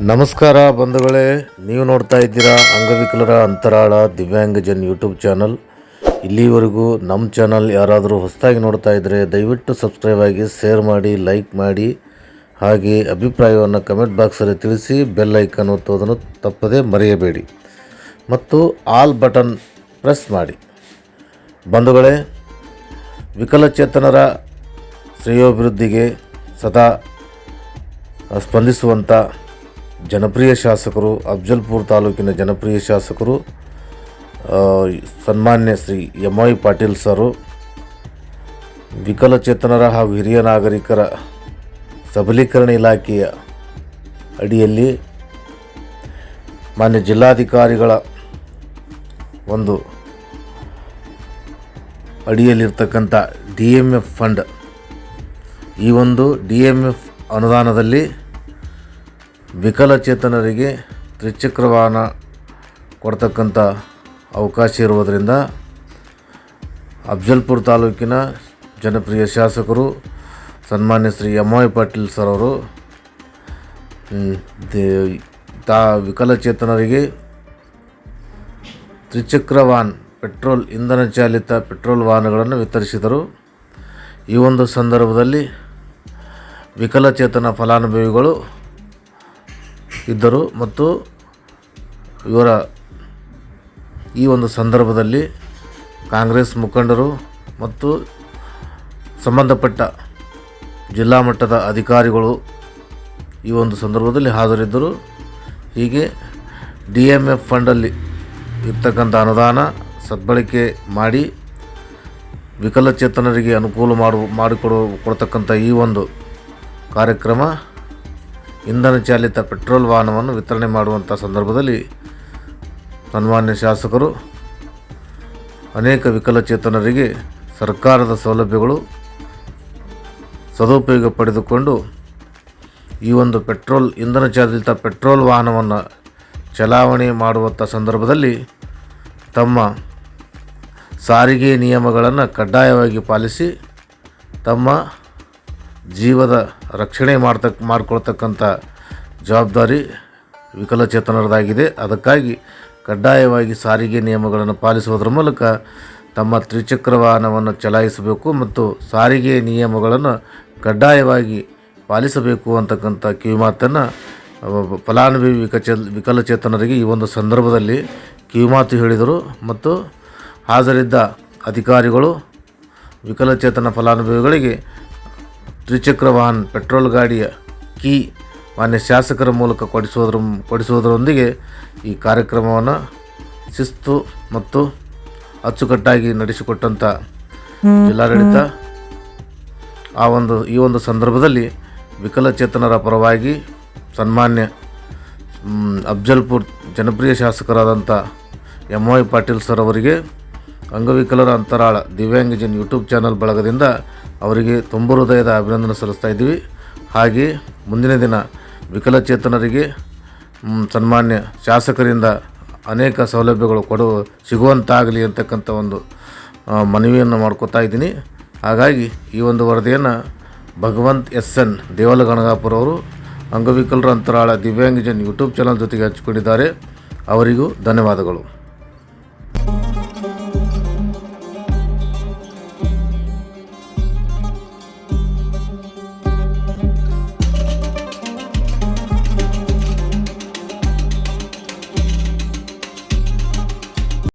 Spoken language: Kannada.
ನಮಸ್ಕಾರ ಬಂಧುಗಳೇ, ನೀವು ನೋಡ್ತಾ ಇದ್ದೀರಾ ಅಂಗವಿಕಲರ ಅಂತರಾಳ ದಿವ್ಯಾಂಗಜನ್ ಯೂಟ್ಯೂಬ್ ಚಾನಲ್. ಇಲ್ಲಿವರೆಗೂ ನಮ್ಮ ಚಾನಲ್ ಯಾರಾದರೂ ಹೊಸದಾಗಿ ನೋಡ್ತಾ ಇದ್ದರೆ ದಯವಿಟ್ಟು ಸಬ್ಸ್ಕ್ರೈಬ್ ಆಗಿ, ಶೇರ್ ಮಾಡಿ, ಲೈಕ್ ಮಾಡಿ, ಹಾಗೆ ಅಭಿಪ್ರಾಯವನ್ನು ಕಮೆಂಟ್ ಬಾಕ್ಸಲ್ಲಿ ತಿಳಿಸಿ ಬೆಲ್ ಐಕನ್ ಒತ್ತುವುದನ್ನು ತಪ್ಪದೇ ಮರೆಯಬೇಡಿ. ಮತ್ತು ಆಲ್ ಬಟನ್ ಪ್ರೆಸ್ ಮಾಡಿ. ಬಂಧುಗಳೇ, ವಿಕಲಚೇತನರ ಶ್ರೇಯೋಭಿವೃದ್ಧಿಗೆ ಸದಾ ಸ್ಪಂದಿಸುವಂಥ ಜನಪ್ರಿಯ ಶಾಸಕರು, ಅಫ್ಜಲ್ಪುರ್ ತಾಲೂಕಿನ ಜನಪ್ರಿಯ ಶಾಸಕರು ಸನ್ಮಾನ್ಯ Shri M I Patil sir, ವಿಕಲಚೇತನರ ಹಾಗೂ ಹಿರಿಯ ನಾಗರಿಕರ ಸಬಲೀಕರಣ ಇಲಾಖೆಯ ಅಡಿಯಲ್ಲಿ ಮಾನ್ಯ ಜಿಲ್ಲಾಧಿಕಾರಿಗಳ ಒಂದು ಅಡಿಯಲ್ಲಿರ್ತಕ್ಕಂಥ ಡಿ ಎಂ ಎಫ್ ಫಂಡ್ ಈ ಒಂದು ಡಿ ಎಂ ಎಫ್ ಅನುದಾನದಲ್ಲಿ ವಿಕಲಚೇತನರಿಗೆ ತ್ರಿಚಕ್ರ ವಾಹನ ಕೊಡ್ತಕ್ಕಂಥ ಅವಕಾಶ ಇರುವುದರಿಂದ ಅಫ್ಜಲ್ಪುರ ತಾಲೂಕಿನ ಜನಪ್ರಿಯ ಶಾಸಕರು, ಸನ್ಮಾನ್ಯ Shri M Y Patil sir ಅವರು ತಾ, ವಿಕಲಚೇತನರಿಗೆ ತ್ರಿಚಕ್ರ ವಾಹನ್ ಪೆಟ್ರೋಲ್ ಇಂಧನ ಚಾಲಿತ ಪೆಟ್ರೋಲ್ ವಾಹನಗಳನ್ನು ವಿತರಿಸಿದರು. ಈ ಒಂದು ಸಂದರ್ಭದಲ್ಲಿ ವಿಕಲಚೇತನ ಫಲಾನುಭವಿಗಳು ಇದ್ದರು ಮತ್ತು ಇವರ ಈ ಒಂದು ಸಂದರ್ಭದಲ್ಲಿ ಕಾಂಗ್ರೆಸ್ ಮುಖಂಡರು ಮತ್ತು ಸಂಬಂಧಪಟ್ಟ ಜಿಲ್ಲಾ ಮಟ್ಟದ ಅಧಿಕಾರಿಗಳು ಈ ಒಂದು ಸಂದರ್ಭದಲ್ಲಿ ಹಾಜರಿದ್ದರು. ಹೀಗೆ ಡಿ ಎಂ ಎಫ್ ಫಂಡಲ್ಲಿ ಇರ್ತಕ್ಕಂಥ ಅನುದಾನ ಸದ್ಬಳಕೆ ಮಾಡಿ ವಿಕಲಚೇತನರಿಗೆ ಅನುಕೂಲ ಮಾಡು, ಮಾಡಿಕೊಡು, ಕೊಡ್ತಕ್ಕಂಥ ಈ ಒಂದು ಕಾರ್ಯಕ್ರಮ ಇಂಧನ ಚಾಲಿತ ಪೆಟ್ರೋಲ್ ವಾಹನವನ್ನು ವಿತರಣೆ ಮಾಡುವಂಥ ಸಂದರ್ಭದಲ್ಲಿ ಸನ್ಮಾನ್ಯ ಶಾಸಕರು, ಅನೇಕ ವಿಕಲಚೇತನರಿಗೆ ಸರ್ಕಾರದ ಸೌಲಭ್ಯಗಳು ಸದುಪಯೋಗ ಪಡೆದುಕೊಂಡು ಈ ಒಂದು ಪೆಟ್ರೋಲ್, ಇಂಧನ ಚಾಲಿತ ಪೆಟ್ರೋಲ್ ವಾಹನವನ್ನು ಚಲಾವಣೆ ಮಾಡುವಂಥ ಸಂದರ್ಭದಲ್ಲಿ ತಮ್ಮ ಸಾರಿಗೆ ನಿಯಮಗಳನ್ನು ಕಡ್ಡಾಯವಾಗಿ ಪಾಲಿಸಿ, ತಮ್ಮ ಜೀವದ ರಕ್ಷಣೆ ಮಾಡ್ತಕ್ಕ ಮಾಡ್ಕೊಳ್ತಕ್ಕಂಥ ಜವಾಬ್ದಾರಿ ವಿಕಲಚೇತನರದಾಗಿದೆ. ಅದಕ್ಕಾಗಿ ಕಡ್ಡಾಯವಾಗಿ ಸಾರಿಗೆ ನಿಯಮಗಳನ್ನು ಪಾಲಿಸುವುದರ ಮೂಲಕ ತಮ್ಮ ತ್ರಿಚಕ್ರ ವಾಹನವನ್ನು ಚಲಾಯಿಸಬೇಕು ಮತ್ತು ಸಾರಿಗೆ ನಿಯಮಗಳನ್ನು ಕಡ್ಡಾಯವಾಗಿ ಪಾಲಿಸಬೇಕು ಅಂತಕ್ಕಂಥ ಕಿವಿಮಾತನ್ನು ಫಲಾನುಭವಿ ವಿಕಚೇ, ವಿಕಲಚೇತನರಿಗೆ ಈ ಒಂದು ಸಂದರ್ಭದಲ್ಲಿ ಕಿವಿಮಾತು ಹೇಳಿದರು. ಮತ್ತು ಹಾಜರಿದ್ದ ಅಧಿಕಾರಿಗಳು ವಿಕಲಚೇತನ ಫಲಾನುಭವಿಗಳಿಗೆ ತ್ರಿಚಕ್ರ ವಾಹನ ಪೆಟ್ರೋಲ್ ಗಾಡಿಯ ಕೀ ಮಾನ್ಯ ಶಾಸಕರ ಮೂಲಕ ಕೊಡಿಸುವುದರ ಕೊಡಿಸುವುದರೊಂದಿಗೆ ಈ ಕಾರ್ಯಕ್ರಮವನ್ನು ಶಿಸ್ತು ಮತ್ತು ಅಚ್ಚುಕಟ್ಟಾಗಿ ನಡೆಸಿಕೊಟ್ಟಂಥ ಜಿಲ್ಲಾಡಳಿತ ಆ ಒಂದು ಈ ಒಂದು ಸಂದರ್ಭದಲ್ಲಿ ವಿಕಲಚೇತನರ ಪರವಾಗಿ ಸನ್ಮಾನ್ಯ ಅಫ್ಜಲ್ಪುರ್ ಜನಪ್ರಿಯ ಶಾಸಕರಾದಂಥ ಎಂ ವೈ ಪಾಟೀಲ್ ಸರ್ ಅವರಿಗೆ ಅಂಗವಿಕಲರ ಅಂತರಾಳ ದಿವ್ಯಾಂಗಜನ್ ಯೂಟ್ಯೂಬ್ ಚಾನಲ್ ಬಳಗದಿಂದ ಅವರಿಗೆ ತುಂಬ ಹೃದಯದ ಅಭಿನಂದನೆ ಸಲ್ಲಿಸ್ತಾ ಇದ್ದೀವಿ. ಹಾಗೆ ಮುಂದಿನ ದಿನ ವಿಕಲಚೇತನರಿಗೆ ಸನ್ಮಾನ್ಯ ಶಾಸಕರಿಂದ ಅನೇಕ ಸೌಲಭ್ಯಗಳು ಕೊಡುವ ಸಿಗುವಂತಾಗಲಿ ಅಂತಕ್ಕಂಥ ಒಂದು ಮನವಿಯನ್ನು ಮಾಡ್ಕೋತಾ ಇದ್ದೀನಿ. ಹಾಗಾಗಿ ಈ ಒಂದು ವರದಿಯನ್ನು ಭಗವಂತ್ ಎಸ್ ಎನ್ ದೇವಲಗಣಗಾಪುರ ಅವರು, ಅಂಗವಿಕಲರ ಅಂತರಾಳ ದಿವ್ಯಾಂಗಜನ್ ಯೂಟ್ಯೂಬ್ ಚಾನಲ್ ಜೊತೆಗೆ ಹಂಚಿಕೊಂಡಿದ್ದಾರೆ. ಅವರಿಗೂ ಧನ್ಯವಾದಗಳು.